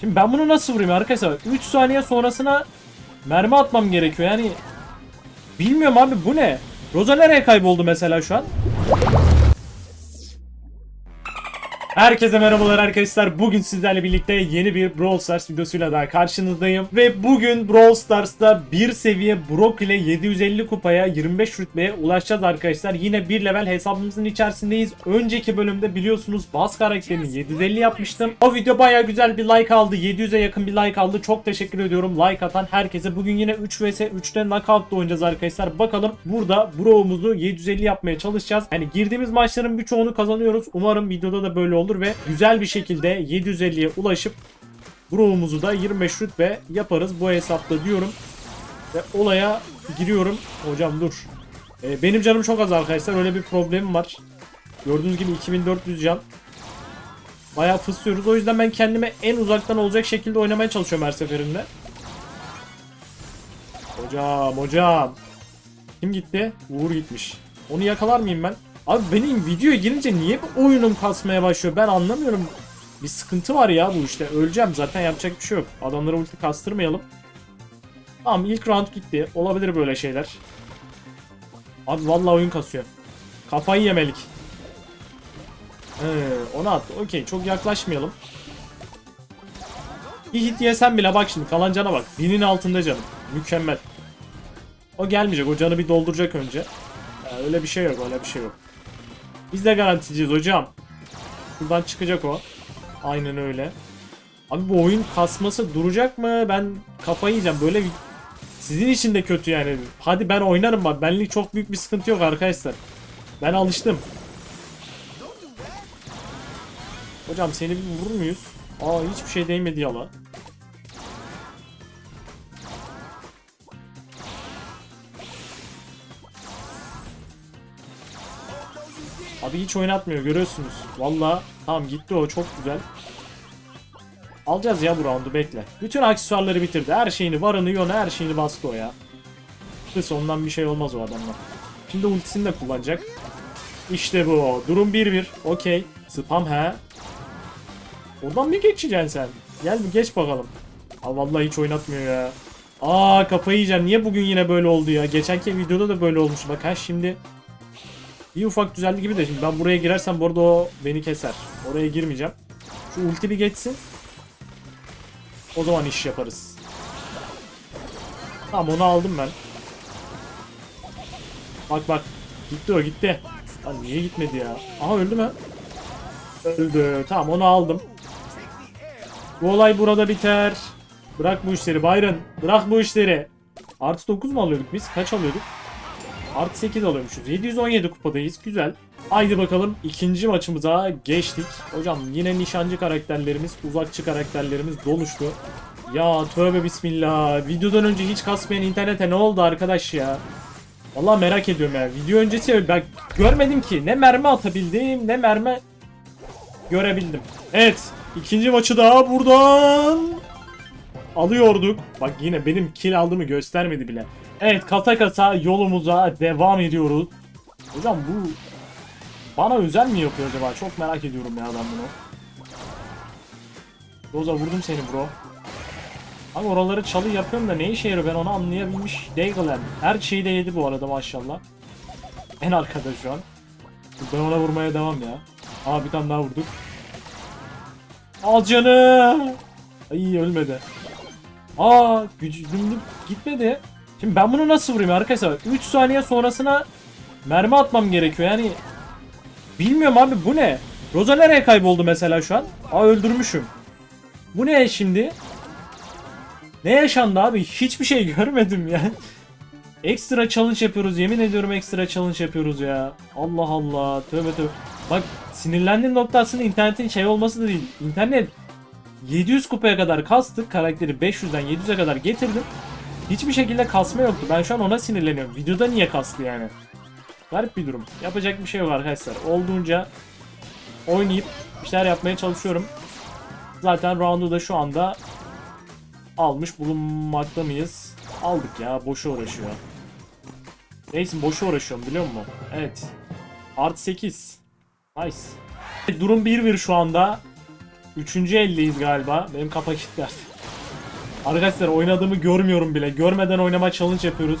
Şimdi ben bunu nasıl vurayım arkadaşlar? 3 saniye sonrasına mermi atmam gerekiyor. Yani bilmiyorum abi bu ne? Roza nereye kayboldu mesela şu an? Herkese merhabalar arkadaşlar. Bugün sizlerle birlikte yeni bir Brawl Stars videosuyla daha karşınızdayım. Ve bugün Brawl Stars'ta bir seviye Brock ile 750 kupaya 25 rütbeye ulaşacağız arkadaşlar. Yine bir level hesabımızın içerisindeyiz. Önceki bölümde biliyorsunuz Bas karakterini 750 yapmıştım. O video baya güzel bir like aldı. 700'e yakın bir like aldı. Çok teşekkür ediyorum like atan herkese. Bugün yine 3 vs 3'te knockout'ta oynayacağız arkadaşlar. Bakalım burada Brock'umuzu 750 yapmaya çalışacağız. Yani girdiğimiz maçların birçoğunu kazanıyoruz. Umarım videoda da böyle olur ve güzel bir şekilde 750'ye ulaşıp Brock'umuzu da 25 rütbe yaparız bu hesapta diyorum. Ve olaya giriyorum. Hocam dur. Ee, benim canım çok az arkadaşlar. Öyle bir problemim var. Gördüğünüz gibi 2400 can. Bayağı fıslıyoruz. O yüzden ben kendime en uzaktan olacak şekilde oynamaya çalışıyorum her seferinde. Hocam hocam. Kim gitti? Uğur gitmiş. Onu yakalar mıyım ben? Abi benim videoya girince niye bu oyunum kasmaya başlıyor? Ben anlamıyorum. Bir sıkıntı var ya bu işte. Öleceğim zaten yapacak bir şey yok. Adamlara ulti kastırmayalım. Tamam ilk round gitti. Olabilir böyle şeyler. Abi vallahi oyun kasıyor. Kafayı yemelik. He, onu attı. Okey çok yaklaşmayalım. Bir hit yesem bile bak şimdi kalan cana bak. Binin altında canım. Mükemmel. O gelmeyecek. O canı bir dolduracak önce. Ya, öyle bir şey yok. Öyle bir şey yok. Biz de garanticiyiz hocam. Buradan çıkacak o. Aynen öyle. Abi bu oyun kasması duracak mı? Ben kafayı yiyeceğim. Böyle. Sizin için de kötü yani. Hadi ben oynarım bak. Benlik çok büyük bir sıkıntı yok arkadaşlar. Ben alıştım. Hocam seni bir vurur muyuz? Aa hiçbir şey değmedi yala. Abi hiç oynatmıyor görüyorsunuz. Valla tamam gitti o çok güzel. Alacağız ya bu roundu bekle. Bütün aksesuarları bitirdi. Her şeyini varını yonu her şeyini bastı o ya. Kısa ondan bir şey olmaz o adamla. Şimdi ultisini de kullanacak. İşte bu. Durum 1-1. Okey. Spam he. Oradan mı geçeceksin sen? Gel bir geç bakalım. Aa vallahi hiç oynatmıyor ya. Aa kafayı yiyeceğim. Niye bugün yine böyle oldu ya? Geçenki videoda da böyle olmuş. Bak ha şimdi bir ufak düzeldi gibi de şimdi ben buraya girersem bu arada o beni keser. Oraya girmeyeceğim. Şu ulti bir geçsin. O zaman iş yaparız. Tamam onu aldım ben. Bak bak. Gitti o gitti. Lan niye gitmedi ya? Aha öldü mü? Öldü. Tamam onu aldım. Bu olay burada biter. Bırak bu işleri Byron. Bırak bu işleri. Artı 9 mu alıyorduk biz? Kaç alıyorduk? Artı 8 alıyormuşuz. 717 kupadayız. Güzel. Haydi bakalım ikinci maçımıza geçtik. Hocam yine nişancı karakterlerimiz, uzakçı karakterlerimiz doluştu. Ya tövbe bismillah. Videodan önce hiç kasmayan internete ne oldu arkadaş ya? Vallahi merak ediyorum ya. Video öncesi ben görmedim ki. Ne mermi atabildim ne mermi görebildim. Evet. ikinci maçı da buradan alıyorduk. Bak yine benim kill aldığımı göstermedi bile. Evet kata kata yolumuza devam ediyoruz. Hocam bu bana özel mi yapıyor acaba? Çok merak ediyorum ya ben bunu. Roza vurdum seni bro. Abi oraları çalı yapıyorum da ne işe yarıyor ben onu anlayabilmiş değilim. Her şeyi de yedi bu arada maşallah. En arkada şu an. Ben ona vurmaya devam ya. Aa bir tane daha vurduk. Al canı. Ay ölmedi. Aa gücüm gitmedi. Şimdi ben bunu nasıl vurayım arkadaşlar? 3 saniye sonrasına mermi atmam gerekiyor yani. Bilmiyorum abi bu ne? Roza nereye kayboldu mesela şu an? Aa öldürmüşüm. Bu ne şimdi? Ne yaşandı abi? Hiçbir şey görmedim ya. Ekstra challenge yapıyoruz. Yemin ediyorum ekstra challenge yapıyoruz ya. Allah Allah. Tövbe tövbe. Bak sinirlendiğim nokta aslında internetin şey olması da değil. İnternet 700 kupaya kadar kastık. Karakteri 500'den 700'e kadar getirdim. Hiçbir şekilde kasma yoktu. Ben şu an ona sinirleniyorum. Videoda niye kastı yani? Garip bir durum. Yapacak bir şey yok arkadaşlar. Olduğunca oynayıp bir şeyler yapmaya çalışıyorum. Zaten roundu da şu anda almış bulunmakta mıyız? Aldık ya. Boşa uğraşıyor. Neyse boşa uğraşıyorum biliyor musun? Evet. Art 8. Nice. Durum 1-1 şu anda. Üçüncü eldeyiz galiba. Benim kafa kilitli artık. Arkadaşlar oynadığımı görmüyorum bile. Görmeden oynama challenge yapıyoruz.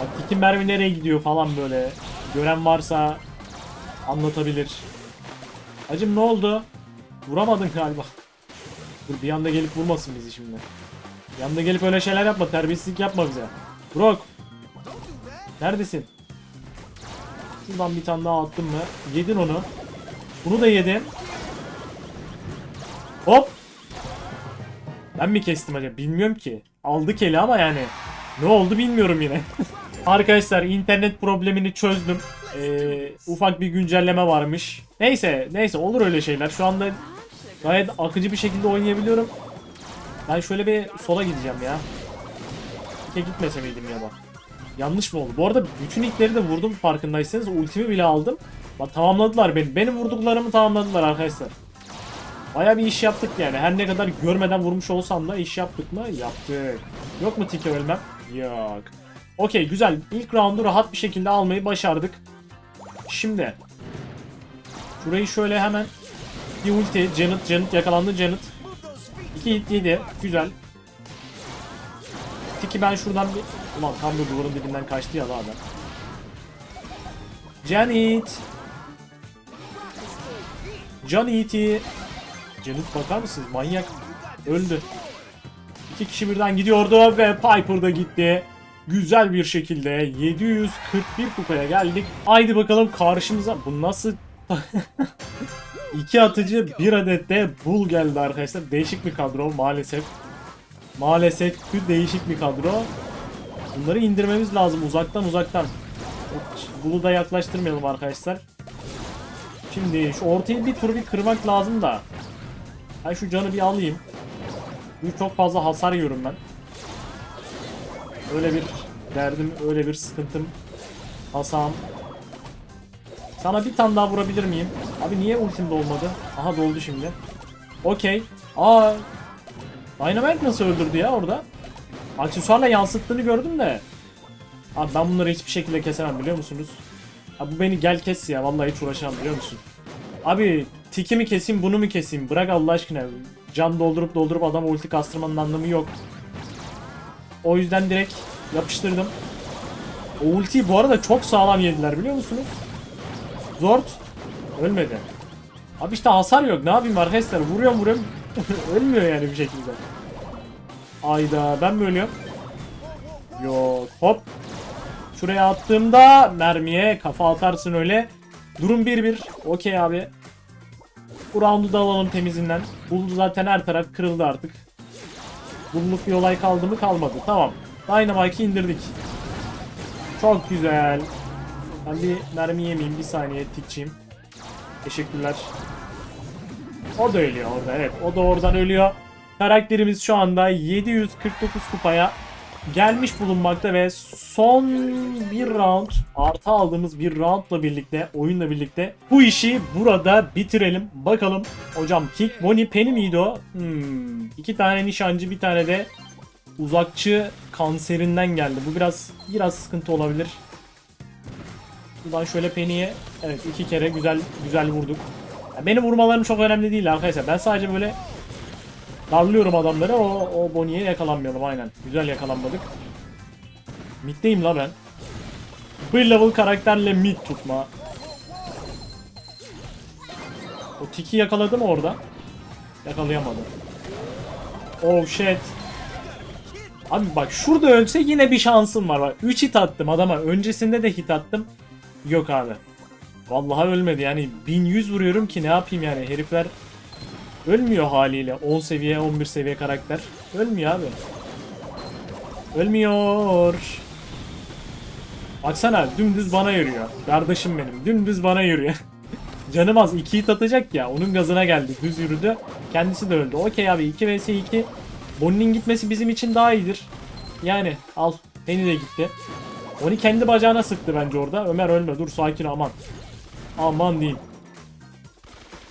Bak iki mermi nereye gidiyor falan böyle. Gören varsa anlatabilir. Hacım ne oldu? Vuramadın galiba. Dur bir anda gelip vurmasın bizi şimdi. Bir anda gelip öyle şeyler yapma. Terbiyesizlik yapma bize. Brock. Neredesin? Şuradan bir tane daha attım mı? Yedin onu. Bunu da yedin. Hop. Ben mi kestim acaba? Bilmiyorum ki. Aldık eli ama yani. Ne oldu bilmiyorum yine. Arkadaşlar internet problemini çözdüm. Ee, ufak bir güncelleme varmış. Neyse neyse olur öyle şeyler. Şu anda gayet akıcı bir şekilde oynayabiliyorum. Ben şöyle bir sola gideceğim ya. İke gitmese miydim ya da. Yanlış mı oldu? Bu arada bütün ilkleri de vurdum farkındaysanız. Ultimi bile aldım. Bak tamamladılar beni. Benim vurduklarımı tamamladılar arkadaşlar. Baya bir iş yaptık yani. Her ne kadar görmeden vurmuş olsam da iş yaptık mı? Yaptık. Yok mu tiki ölmem? Yok. Okey güzel. İlk roundu rahat bir şekilde almayı başardık. Şimdi. Şurayı şöyle hemen bir ulti. Janet, Janet yakalandı Janet. İki hit yedi. Güzel. Tiki ben şuradan bir... Ulan tam da duvarın dibinden kaçtı ya da adam. Janet. Janet bakar mısınız? Manyak. Öldü. İki kişi birden gidiyordu ve Piper da gitti. Güzel bir şekilde 741 kupaya geldik. Haydi bakalım karşımıza bu nasıl İki atıcı bir adet de Bull geldi arkadaşlar. Değişik bir kadro maalesef. Maalesef bir değişik bir kadro. Bunları indirmemiz lazım uzaktan uzaktan. Bull'u da yaklaştırmayalım arkadaşlar. Şimdi şu ortayı bir tur bir kırmak lazım da. Ben şu canı bir alayım. Çünkü çok fazla hasar yiyorum ben. Öyle bir derdim, öyle bir sıkıntım. Hasam. Sana bir tane daha vurabilir miyim? Abi niye ultim dolmadı? Aha doldu şimdi. Okey. Aa. Dynamite nasıl öldürdü ya orada? Aksesuarla yansıttığını gördüm de. Abi ben bunları hiçbir şekilde kesemem biliyor musunuz? Abi bu beni gel kes ya vallahi hiç uğraşamam biliyor musun? Abi tiki mi keseyim bunu mu keseyim? Bırak Allah aşkına. Can doldurup doldurup adam ulti kastırmanın anlamı yok. O yüzden direkt yapıştırdım. O ultiyi bu arada çok sağlam yediler biliyor musunuz? Zord ölmedi. Abi işte hasar yok. Ne yapayım arkadaşlar? Vuruyorum vuruyorum. Ölmüyor yani bir şekilde. Ayda ben mi ölüyorum? Yok. Hop. Şuraya attığımda mermiye kafa atarsın öyle. Durum 1-1. Okey abi. Bu roundu da alalım temizinden. Buldu zaten her taraf kırıldı artık. Bulluk bir olay kaldı mı kalmadı. Tamam. Dynamite'ı indirdik. Çok güzel. Ben bir mermi yemeyeyim bir saniye tikçiyim. Teşekkürler. O da ölüyor orada evet. O da oradan ölüyor. Karakterimiz şu anda 749 kupaya gelmiş bulunmakta ve son bir round artı aldığımız bir roundla birlikte oyunla birlikte bu işi burada bitirelim. Bakalım hocam Kick Bonnie Penny miydi o? Hmm. İki tane nişancı bir tane de uzakçı kanserinden geldi. Bu biraz biraz sıkıntı olabilir. Buradan şöyle Penny'e evet iki kere güzel güzel vurduk. Ya benim vurmalarım çok önemli değil arkadaşlar. Ben sadece böyle darlıyorum adamları. O, o Bonnie'ye yakalanmayalım aynen. Güzel yakalanmadık. Mid'deyim la ben. Bir level karakterle mid tutma. O tiki yakaladı mı orada? Yakalayamadı. Oh shit. Abi bak şurada ölse yine bir şansım var. Bak 3 hit attım adama. Öncesinde de hit attım. Yok abi. Vallahi ölmedi yani 1100 vuruyorum ki ne yapayım yani herifler ölmüyor haliyle. 10 seviye 11 seviye karakter. Ölmüyor abi. Ölmüyor. Baksana dümdüz bana yürüyor. Kardeşim benim dümdüz bana yürüyor. Canım az 2 hit atacak ya. Onun gazına geldi. Düz yürüdü kendisi de öldü. Okey abi 2 vs 2 Bonnie'nin gitmesi bizim için daha iyidir. Yani al. Penny de gitti. Onu kendi bacağına sıktı bence orada. Ömer ölme dur sakin aman. Aman diyeyim.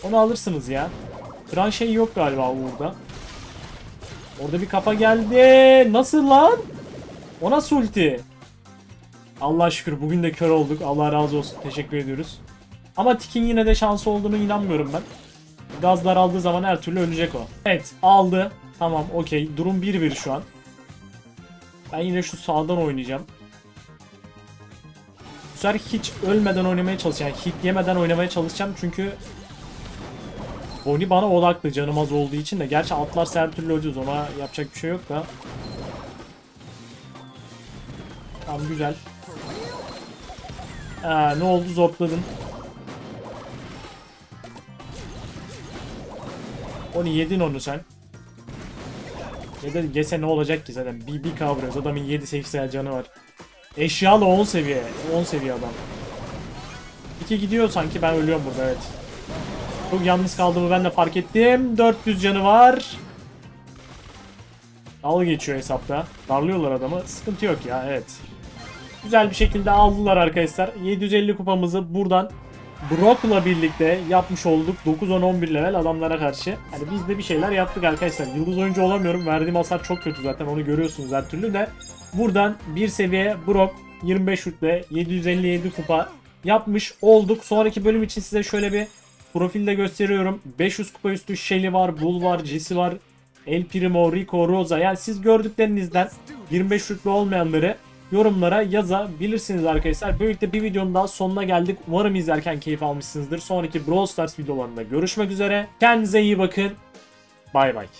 Onu alırsınız ya. Kıran şey yok galiba Uğur'da. Orada bir kafa geldi. Nasıl lan? O nasıl ulti? Allah şükür bugün de kör olduk. Allah razı olsun. Teşekkür ediyoruz. Ama Tik'in yine de şansı olduğunu inanmıyorum ben. Gazlar aldığı zaman her türlü ölecek o. Evet aldı. Tamam okey. Durum 1-1 şu an. Ben yine şu sağdan oynayacağım. Bu sefer hiç ölmeden oynamaya çalışacağım. Yani hit yemeden oynamaya çalışacağım çünkü Bonnie bana odaklı canım az olduğu için de. Gerçi atlarsa her türlü öleceğiz ona yapacak bir şey yok da. Tamam güzel. Aa, ne oldu zortladın. Onu yedin onu sen. Ya da yese ne olacak ki zaten. Bir, bir kavruyoruz. Adamın 7-8 canı var. Eşyalı 10 seviye. 10 seviye adam. İki gidiyor sanki ben ölüyorum burada evet. Çok yalnız kaldığımı ben de fark ettim. 400 canı var. Al geçiyor hesapta. Darlıyorlar adamı. Sıkıntı yok ya evet. Güzel bir şekilde aldılar arkadaşlar. 750 kupamızı buradan Brock'la birlikte yapmış olduk. 9-10-11 level adamlara karşı. Yani biz de bir şeyler yaptık arkadaşlar. Yıldız oyuncu olamıyorum. Verdiğim hasar çok kötü zaten onu görüyorsunuz her türlü de. Buradan bir seviye Brock 25 rütbe 757 kupa yapmış olduk. Sonraki bölüm için size şöyle bir profilde gösteriyorum. 500 kupa üstü Shelly var, Bull var, Jesse var. El Primo, Rico, Rosa. Yani siz gördüklerinizden 25 rütbe olmayanları yorumlara yazabilirsiniz arkadaşlar. Böylelikle bir videonun daha sonuna geldik. Umarım izlerken keyif almışsınızdır. Sonraki Brawl Stars videolarında görüşmek üzere. Kendinize iyi bakın. Bay bay.